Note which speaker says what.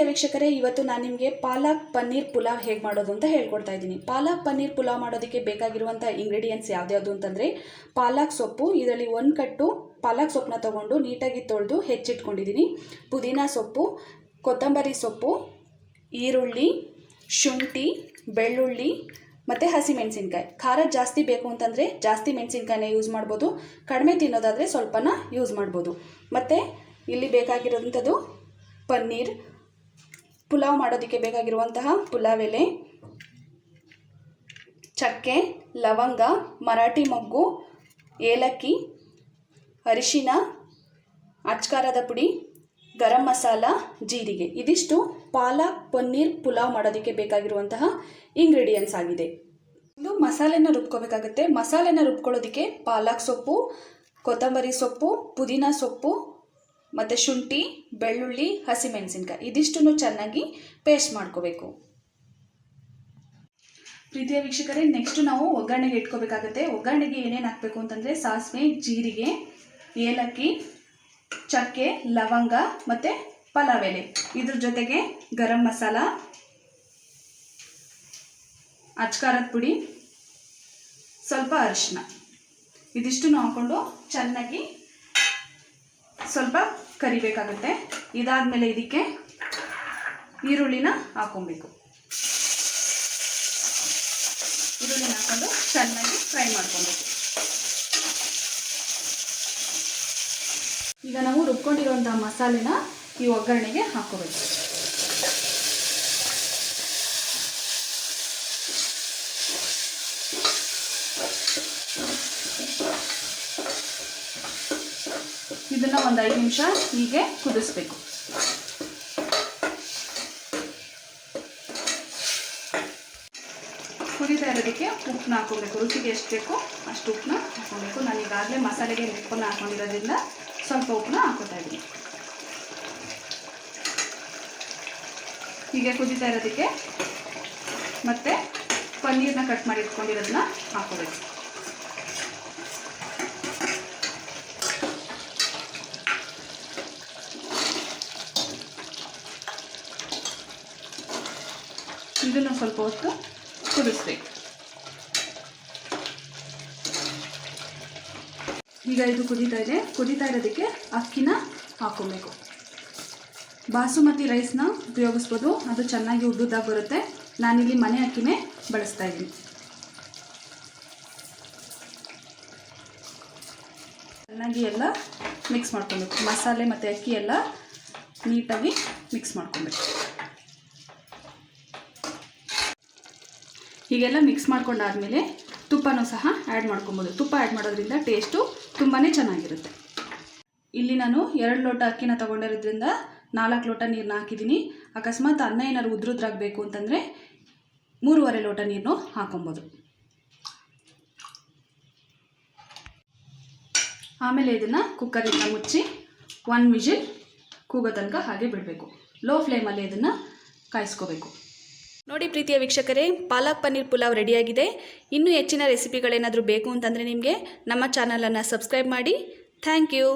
Speaker 1: ಪ್ರೀತಿಯ ವೀಕ್ಷಕರೇ, ಇವತ್ತು ನಾನು ನಿಮಗೆ ಪಾಲಕ್ ಪನ್ನೀರ್ ಪುಲಾವ್ ಹೇಗೆ ಮಾಡೋದು ಅಂತ ಹೇಳ್ಕೊಡ್ತಾ ಇದ್ದೀನಿ. ಪಾಲಕ್ ಪನ್ನೀರ್ ಪುಲಾವ್ ಮಾಡೋದಕ್ಕೆ ಬೇಕಾಗಿರುವಂಥ ಇಂಗ್ರೀಡಿಯೆಂಟ್ಸ್ ಯಾವ್ದ್ಯಾವುದು ಅಂತಂದರೆ, ಪಾಲಕ್ ಸೊಪ್ಪು, ಇದರಲ್ಲಿ ಒಂದು ಕಟ್ಟು ಪಾಲಕ್ ಸೊಪ್ಪನ್ನ ತೊಗೊಂಡು ನೀಟಾಗಿ ತೊಳೆದು ಹೆಚ್ಚಿಟ್ಕೊಂಡಿದ್ದೀನಿ ಪುದೀನ ಸೊಪ್ಪು, ಕೊತ್ತಂಬರಿ ಸೊಪ್ಪು, ಈರುಳ್ಳಿ, ಶುಂಠಿ, ಬೆಳ್ಳುಳ್ಳಿ, ಮತ್ತು ಹಸಿಮೆಣಸಿನ್ಕಾಯಿ. ಖಾರ ಜಾಸ್ತಿ ಬೇಕು ಅಂತಂದರೆ ಜಾಸ್ತಿ ಮೆಣಸಿನ್ಕಾಯಿನ ಯೂಸ್ ಮಾಡ್ಬೋದು. ಕಡಿಮೆ ತಿನ್ನೋದಾದರೆ ಸ್ವಲ್ಪನ ಯೂಸ್ ಮಾಡ್ಬೋದು. ಮತ್ತು ಇಲ್ಲಿ ಬೇಕಾಗಿರೋಂಥದ್ದು ಪನ್ನೀರ್ ಪುಲಾವ್ ಮಾಡೋದಕ್ಕೆ ಬೇಕಾಗಿರುವಂತಹ ಪುಲಾವ್ ಎಲೆ ಚಕ್ಕೆ, ಲವಂಗ, ಮರಾಠಿ ಮೊಗ್ಗು, ಏಲಕ್ಕಿ, ಅರಿಶಿನ ಅಚ್ಕಾರದ ಪುಡಿ, ಗರಂ ಮಸಾಲ, ಜೀರಿಗೆ. ಇದಿಷ್ಟು ಪಾಲಕ್, ಪನ್ನೀರ್ ಪುಲಾವ್ ಮಾಡೋದಕ್ಕೆ ಬೇಕಾಗಿರುವಂತಹ ಇಂಗ್ರೀಡಿಯೆಂಟ್ಸ್ ಆಗಿದೆ. ಇದು ಮಸಾಲೆನ ರುಬ್ಕೋಬೇಕಾಗುತ್ತೆ. ಮಸಾಲೆನ ರುಬ್ಕೊಳ್ಳೋದಕ್ಕೆ ಪಾಲಕ್ ಸೊಪ್ಪು, ಕೊತ್ತಂಬರಿ ಸೊಪ್ಪು, ಪುದೀನ ಸೊಪ್ಪು ಮತ್ತು ಶುಂಠಿ, ಬೆಳ್ಳುಳ್ಳಿ, ಹಸಿಮೆಣಸಿನ್ಕಾಯಿ. ಇದಿಷ್ಟನ್ನು ಚೆನ್ನಾಗಿ ಪೇಸ್ಟ್ ಮಾಡ್ಕೋಬೇಕು. ಪ್ರೀತಿಯ ವೀಕ್ಷಕರೇ ನೆಕ್ಸ್ಟ್ ನಾವು ಒಗ್ಗರಣೆಗೆ ಇಟ್ಕೋಬೇಕಾಗುತ್ತೆ. ಒಗ್ಗರಣೆಗೆ ಏನೇನು ಹಾಕಬೇಕು ಅಂತಂದರೆ ಸಾಸಿವೆ, ಜೀರಿಗೆ, ಏಲಕ್ಕಿ, ಚಕ್ಕೆ, ಲವಂಗ ಮತ್ತು ಪಲಾವ್ ಎಲೆ ಇದ್ರ ಜೊತೆಗೆ ಗರಂ ಮಸಾಲ, ಅಚ್ಕಾರದ ಪುಡಿ, ಸ್ವಲ್ಪ ಅರಿಶಿನ ಇದಿಷ್ಟನ್ನು ಹಾಕ್ಕೊಂಡು ಚೆನ್ನಾಗಿ ಸ್ವಲ್ಪ ಕರಿಬೇಕಾಗುತ್ತೆ. ಇದಾದಮೇಲೆ ಇದಕ್ಕೆ ಈರುಳ್ಳಿನ ಹಾಕೊಬೇಕು ಈರುಳ್ಳಿನ ಹಾಕೊಂಡು ಚೆನ್ನಾಗಿ ಫ್ರೈ ಮಾಡ್ಕೊಬೇಕು. ಈಗ ನಾವು ರುಬ್ಕೊಂಡಿರುವಂಥ ಮಸಾಲೆನ ಈ ಒಗ್ಗರಣೆಗೆ ಹಾಕೋಬೇಕು ಇದನ್ನ ಒಂದು ಐದು ನಿಮಿಷ ಹೀಗೆ ಕುದಿಸ್ಬೇಕು. ಕುದಿತಾ ಇರೋದಕ್ಕೆ ಉಪ್ಪನ್ನ ಹಾಕೋಬೇಕು ರುಚಿಗೆ ಎಷ್ಟು ಬೇಕೋ ಅಷ್ಟು ಉಪ್ಪನ್ನ ಹಾಕೋಬೇಕು ನಾನು ಈಗಾಗಲೇ ಮಸಾಲೆಗೆ ಉಪ್ಪನ್ನ ಹಾಕೊಂಡಿರೋದ್ರಿಂದ ಸ್ವಲ್ಪ ಉಪ್ಪನ್ನ ಹಾಕೋತಾ ಇದ್ದೀನಿ. ಹೀಗೆ ಕುದಿತಾ ಇರೋದಕ್ಕೆ ಮತ್ತೆ ಪನ್ನೀರ್ನ ಕಟ್ ಮಾಡಿ ಇಟ್ಕೊಂಡಿರೋದನ್ನ ಹಾಕೋಬೇಕು ಇದನ್ನು ಸ್ವಲ್ಪ ಹೊತ್ತು ಕುದಿಸ್ಬೇಕು ಈಗ ಇದು ಕುದೀತಾ ಇದೆ. ಕುದೀತಾ ಇರೋದಕ್ಕೆ ಅಕ್ಕಿನ ಹಾಕೊಬೇಕು. ಬಾಸುಮತಿ ರೈಸ್ನ ಉಪಯೋಗಿಸ್ಬೋದು. ಅದು ಚೆನ್ನಾಗಿ ಉದ್ದುದಾಗಿ ಬರುತ್ತೆ. ನಾನಿಲ್ಲಿ ಮನೆ ಅಕ್ಕಿನೇ ಬಳಸ್ತಾ ಇದ್ದೀನಿ. ಚೆನ್ನಾಗಿ ಎಲ್ಲ ಮಿಕ್ಸ್ ಮಾಡ್ಕೊಬೇಕು. ಮಸಾಲೆ ಮತ್ತು ಅಕ್ಕಿ ಎಲ್ಲ ನೀಟಾಗಿ ಮಿಕ್ಸ್ ಮಾಡ್ಕೊಬೇಕು. ಹೀಗೆಲ್ಲ ಮಿಕ್ಸ್ ಮಾಡ್ಕೊಂಡಾದಮೇಲೆ ತುಪ್ಪನೂ ಸಹ ಆ್ಯಡ್ ಮಾಡ್ಕೊಬೋದು. ತುಪ್ಪ ಆ್ಯಡ್ ಮಾಡೋದ್ರಿಂದ ಟೇಸ್ಟು ತುಂಬಾ ಚೆನ್ನಾಗಿರುತ್ತೆ. ಇಲ್ಲಿ ನಾನು ಎರಡು ಲೋಟ ಅಕ್ಕಿನ ತೊಗೊಂಡಿರೋದ್ರಿಂದ ನಾಲ್ಕು ಲೋಟ ನೀರನ್ನ ಹಾಕಿದ್ದೀನಿ. ಅಕಸ್ಮಾತ್ ಅನ್ನ ಏನಾದ್ರು ಉದ್ರುದ್ರಾಗಬೇಕು ಅಂತಂದರೆ ಮೂರುವರೆ ಲೋಟ ನೀರನ್ನು ಹಾಕೊಬೋದು. ಆಮೇಲೆ ಇದನ್ನು ಕುಕ್ಕರಿಂದ ಮುಚ್ಚಿ ಒನ್ ವಿಜಿಲ್ ಕೂಗೋ ತನಕ ಹಾಗೆ ಬಿಡಬೇಕು. ಲೋ ಫ್ಲೇಮಲ್ಲಿ ಇದನ್ನು ಕಾಯಿಸ್ಕೋಬೇಕು. ನೋಡಿ ಪ್ರೀತಿಯ ವೀಕ್ಷಕರೇ, ಪಾಲಕ್ ಪನ್ನೀರ್ ಪುಲಾವ್ ರೆಡಿಯಾಗಿದೆ. ಇನ್ನೂ ಹೆಚ್ಚಿನ ರೆಸಿಪಿಗಳೇನಾದರೂ ಬೇಕು ಅಂತಂದರೆ ನಿಮಗೆ ನಮ್ಮ ಚಾನಲನ್ನು ಸಬ್ಸ್ಕ್ರೈಬ್ ಮಾಡಿ. Thank you.